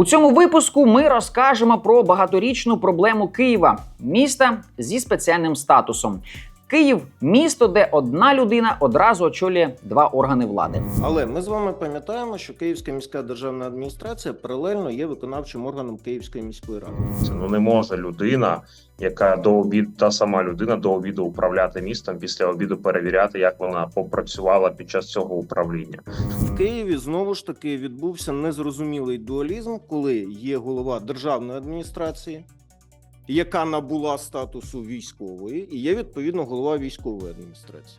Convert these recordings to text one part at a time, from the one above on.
У цьому випуску ми розкажемо про багаторічну проблему Києва, міста зі спеціальним статусом. Київ місто, де одна людина одразу очолює два органи влади. Але ми з вами пам'ятаємо, що Київська міська державна адміністрація паралельно є виконавчим органом Київської міської ради. Це ну не може людина, яка до обіду, та сама людина до обіду управляти містом, після обіду перевіряти, як вона попрацювала під час цього управління. В Києві знову ж таки відбувся незрозумілий дуалізм, коли є голова державної адміністрації, яка набула статусу військової, і є відповідно голова військової адміністрації.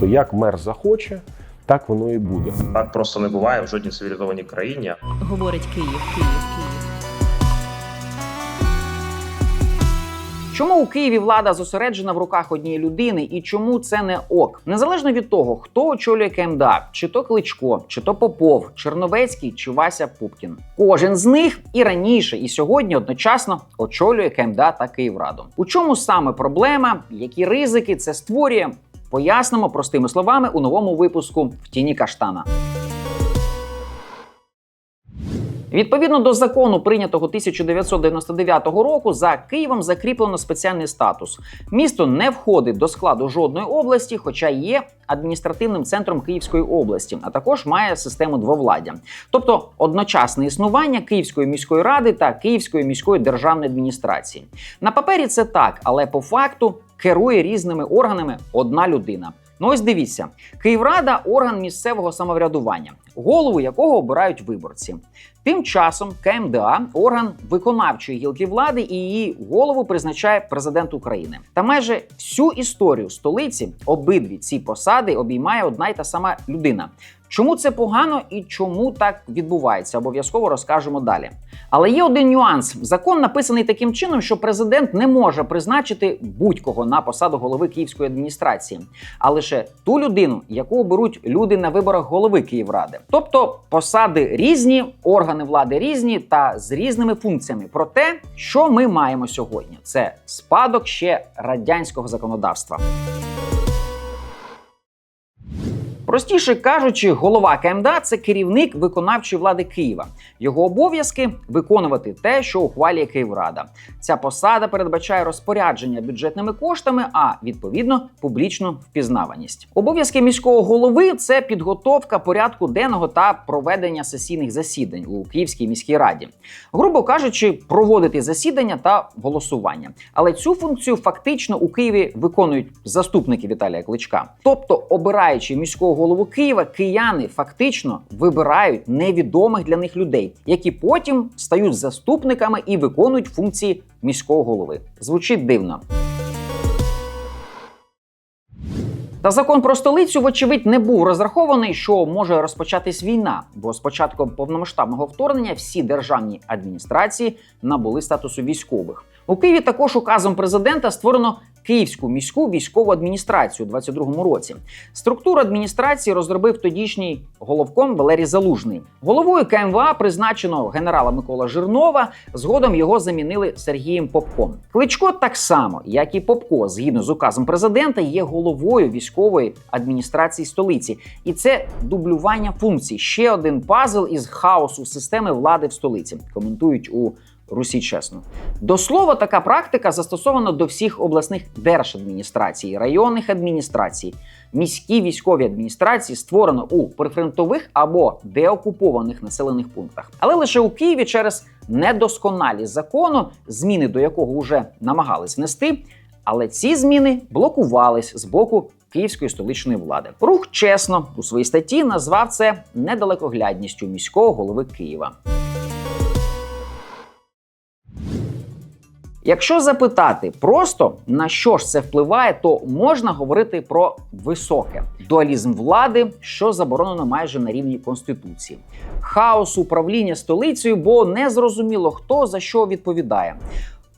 То як мер захоче, так воно і буде. Так просто не буває в жодній цивілізованій країні. говорить Київ, Київ, Київ. Чому у Києві влада зосереджена в руках однієї людини і чому це не ок? Незалежно від того, хто очолює КМДА, чи то Кличко, чи то Попов, Черновецький чи Вася Пупкін. Кожен з них і раніше, і сьогодні одночасно очолює КМДА та Київраду. У чому саме проблема, які ризики це створює? Пояснимо простими словами у новому випуску в тіні каштана. Відповідно до закону, прийнятого 1999 року, за Києвом закріплено спеціальний статус. Місто не входить до складу жодної області, хоча є адміністративним центром Київської області, а також має систему двовладдя, тобто одночасне існування Київської міської ради та Київської міської державної адміністрації. На папері це так, але по факту керує різними органами одна людина. Ну ось дивіться, Київрада орган місцевого самоврядування, голову якого обирають виборці. Тим часом КМДА орган виконавчої гілки влади і її голову призначає президент України. Та майже всю історію столиці обидві ці посади обіймає одна й та сама людина. Чому це погано і чому так відбувається? Обов'язково розкажемо далі. Але є один нюанс: закон написаний таким чином, що президент не може призначити будь-кого на посаду голови Київської адміністрації, а лише ту людину, яку оберуть люди на виборах голови Київради. Тобто посади різні, органи влади різні та з різними функціями. Про те, що ми маємо сьогодні, це спадок ще радянського законодавства. Простіше кажучи, голова КМДА це керівник виконавчої влади Києва. Його обов'язки виконувати те, що ухвалює Київрада. Ця посада передбачає розпорядження бюджетними коштами, а відповідно публічну впізнаваність. Обов'язки міського голови це підготовка порядку денного та проведення сесійних засідань у Київській міській раді. Грубо кажучи, проводити засідання та голосування. Але цю функцію фактично у Києві виконують заступники Віталія Кличка. Тобто, обираючи міського голову Києва, кияни фактично вибирають невідомих для них людей, які потім стають заступниками і виконують функції міського голови. Звучить дивно. Та закон про столицю, вочевидь, не був розрахований, що може розпочатись війна, бо з початком повномасштабного вторгнення всі державні адміністрації набули статусу військових. У Києві також указом президента створено Київську міську військову адміністрацію у 22-му році. Структуру адміністрації розробив тодішній головком Валерій Залужний. Головою КМВА призначено генерала Микола Жирнова. Згодом його замінили Сергієм Попком. Кличко так само, як і Попко, згідно з указом президента, є головою військової адміністрації столиці, і це дублювання функцій. Ще один пазл із хаосу системи влади в столиці. Коментують у Русі чесно. До слова, така практика застосована до всіх обласних держадміністрацій, районних адміністрацій. Міські військові адміністрації створено у прифронтових або деокупованих населених пунктах. Але лише у Києві через недосконалість закону, зміни до якого вже намагались внести, але ці зміни блокувались з боку Київської столичної влади. Рух чесно у своїй статті назвав це недалекоглядністю міського голови Києва. Якщо запитати просто на що ж це впливає, то можна говорити про високе дуалізм влади, що заборонено майже на рівні конституції, хаос управління столицею, бо не зрозуміло хто за що відповідає,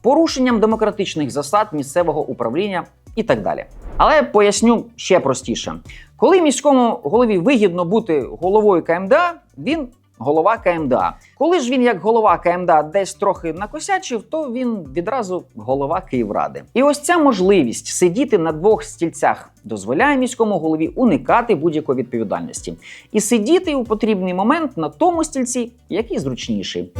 порушенням демократичних засад місцевого управління і так далі. Але поясню ще простіше: коли міському голові вигідно бути головою КМДА, він голова КМДА. Коли ж він, як голова КМДА, десь трохи накосячив, то він відразу голова Київради. І ось ця можливість сидіти на двох стільцях дозволяє міському голові уникати будь-якої відповідальності і сидіти у потрібний момент на тому стільці, який зручніший.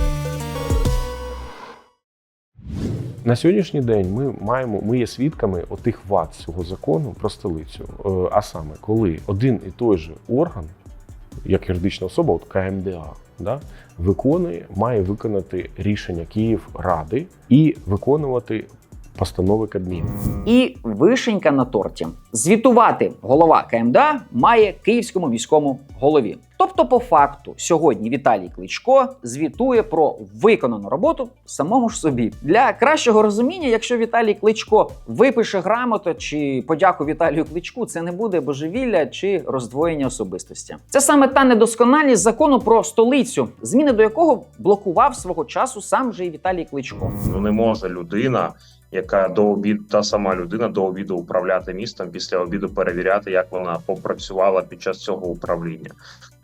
На сьогоднішній день ми маємо, ми є свідками отих вад цього закону про столицю. Е, А саме, коли один і той же орган, як юридична особа, от КМДА, да, виконує, має виконати рішення Київради і виконувати постанови Кабміну. І вишенька на торті. Звітувати голова КМДА має київському міському голові. Тобто, по факту, сьогодні Віталій Кличко звітує про виконану роботу самому ж собі. Для кращого розуміння, якщо Віталій Кличко випише грамоту чи подяку Віталію Кличку, це не буде божевілля чи роздвоєння особистості. Це саме та недосконалість закону про столицю, зміни до якого блокував свого часу сам же і Віталій Кличко. Ну не може людина, яка до обіду, та сама людина до обіду управляти містом, після обіду перевіряти, як вона попрацювала під час цього управління.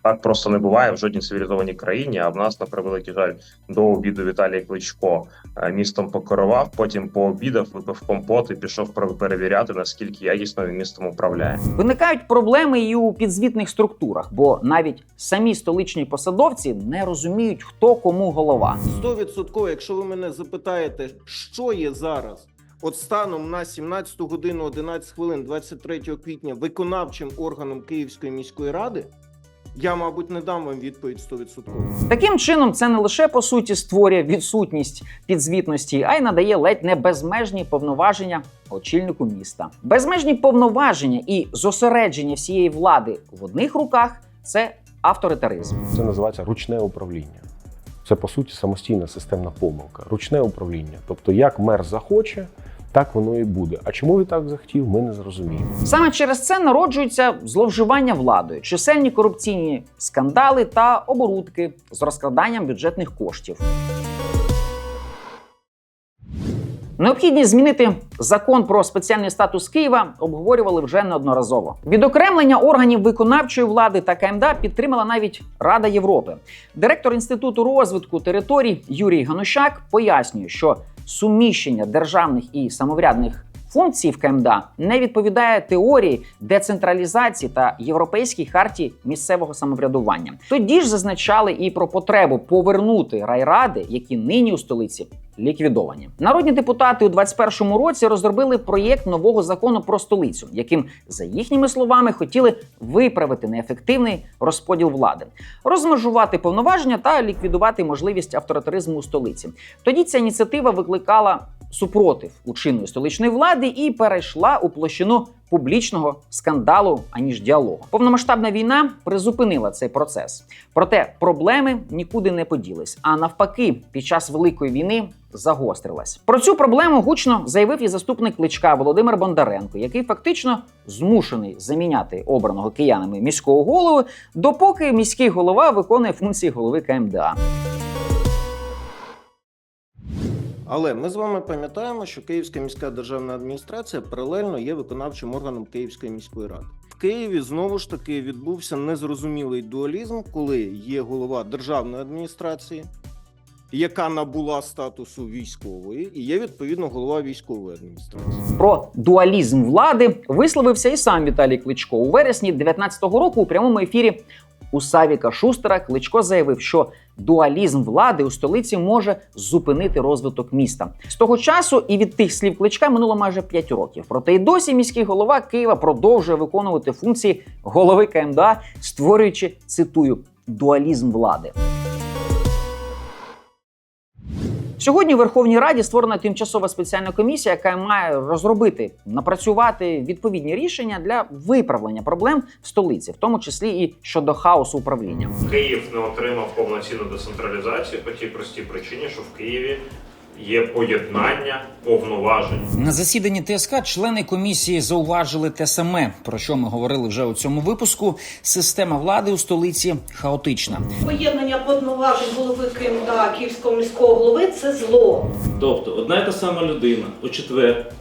Так просто не буває в жодній цивілізованій країні. А в нас, на превеликий жаль, до обіду Віталій Кличко е, містом покерував, потім пообідав, випив компот і пішов пере- перевіряти, наскільки якісно він містом управляє. Виникають проблеми і у підзвітних структурах, бо навіть самі столичні посадовці не розуміють, хто кому голова. 100%, якщо ви мене запитаєте, що є зараз, от станом на 17 годину 11 хвилин 23 квітня виконавчим органом Київської міської ради, я, мабуть, не дам вам відповідь 100%. Таким чином, це не лише по суті створює відсутність підзвітності, а й надає ледь не безмежні повноваження очільнику міста. Безмежні повноваження і зосередження всієї влади в одних руках це авторитаризм. Це називається ручне управління. Це по суті самостійна системна помилка. Ручне управління. Тобто, як мер захоче, так воно і буде. А чому він так захотів, ми не зрозуміємо. Саме через це народжуються зловживання владою, чисельні корупційні скандали та оборудки з розкраданням бюджетних коштів. Необхідність змінити закон про спеціальний статус Києва обговорювали вже неодноразово. Відокремлення органів виконавчої влади та КМДА підтримала навіть Рада Європи. Директор інституту розвитку територій Юрій Ганущак пояснює, що суміщення державних і самоврядних функцій в КМДА не відповідає теорії децентралізації та європейській харті місцевого самоврядування. Тоді ж зазначали і про потребу повернути райради, які нині у столиці ліквідовані. Народні депутати у 2021 році розробили проєкт нового закону про столицю, яким, за їхніми словами, хотіли виправити неефективний розподіл влади, розмежувати повноваження та ліквідувати можливість авторитаризму у столиці. Тоді ця ініціатива викликала супротив у столичної влади і перейшла у площину публічного скандалу аніж діалогу. Повномасштабна війна призупинила цей процес. Проте проблеми нікуди не поділись. А навпаки, під час великої війни загострилась. Про цю проблему гучно заявив і заступник кличка Володимир Бондаренко, який фактично змушений заміняти обраного киянами міського голову, допоки міський голова виконує функції голови КМДА. Але ми з вами пам'ятаємо, що Київська міська державна адміністрація паралельно є виконавчим органом Київської міської ради. В Києві знову ж таки відбувся незрозумілий дуалізм, коли є голова державної адміністрації, яка набула статусу військової, і є відповідно голова військової адміністрації. Про дуалізм влади висловився і сам Віталій Кличко. У вересні 2019 року у прямому ефірі у Савіка Шустера Кличко заявив, що дуалізм влади у столиці може зупинити розвиток міста. З того часу і від тих слів кличка минуло майже 5 років. Проте й досі міський голова Києва продовжує виконувати функції голови КМДА, створюючи цитую дуалізм влади. Сьогодні в Верховній Раді створена тимчасова спеціальна комісія, яка має розробити, напрацювати відповідні рішення для виправлення проблем в столиці, в тому числі і щодо хаосу управління. Київ не отримав повноцінну децентралізацію по тій простій причині, що в Києві є поєднання повноважень. На засіданні ТСК члени комісії зауважили те саме, про що ми говорили вже у цьому випуску. Система влади у столиці хаотична. Поєднання повноважень голови КМДА Київського міського голови це зло. Тобто одна і та сама людина у четвер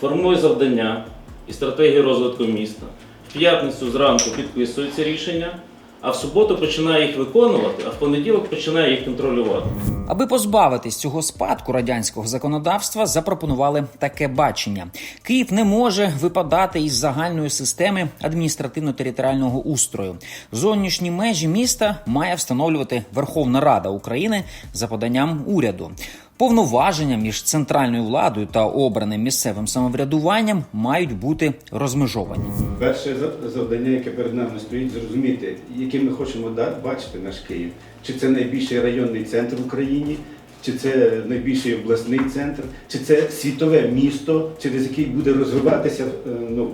формує завдання і стратегію розвитку міста. В п'ятницю зранку підписує ці рішення, а в суботу починає їх виконувати, а в понеділок починає їх контролювати. Аби позбавитись цього спадку радянського законодавства, запропонували таке бачення: Київ не може випадати із загальної системи адміністративно-територіального устрою. Зовнішні межі міста має встановлювати Верховна Рада України за поданням уряду. Повноваження між центральною владою та обраним місцевим самоврядуванням мають бути розмежовані. Перше за- завдання, яке перед нами стоїть, зрозуміти, яким ми хочемо бачити наш Київ. Чи це найбільший районний центр в Україні, чи це найбільший обласний центр, чи це світове місто, через який буде розвиватися е, ну,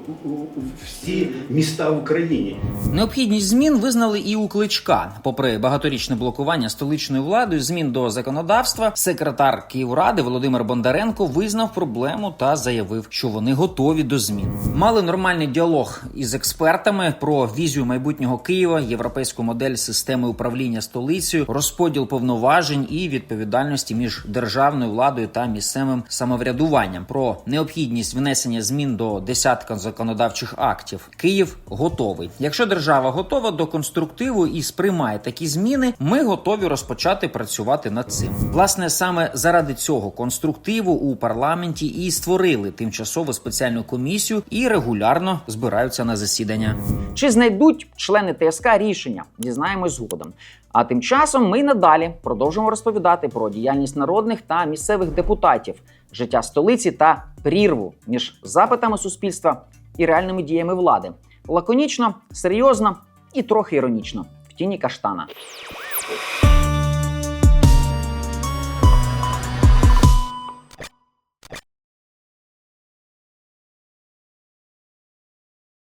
всі міста в Україні. Необхідність змін визнали і у кличка. Попри багаторічне блокування столичною владою змін до законодавства, секретар Київради Володимир Бондаренко визнав проблему та заявив, що вони готові до змін. Мали нормальний діалог із експертами про візію майбутнього Києва, європейську модель системи управління столицею, розподіл повноважень і відповідальності між державною владою та місцевим самоврядуванням, про необхідність внесення змін до десятка законодавчих актів. Київ готовий. Якщо держава готова до конструктиву і сприймає такі зміни, ми готові розпочати працювати над цим. Власне, саме заради цього конструктиву у парламенті і створили тимчасову спеціальну комісію і регулярно збираються на засідання. Чи знайдуть члени ТСК рішення? Дізнаємось згодом. А тим часом ми надалі продовжимо розповідати про діяльність народних та місцевих депутатів, життя столиці та прірву між запитами суспільства і реальними діями влади. Лаконічно, серйозно і трохи іронічно в тіні каштана.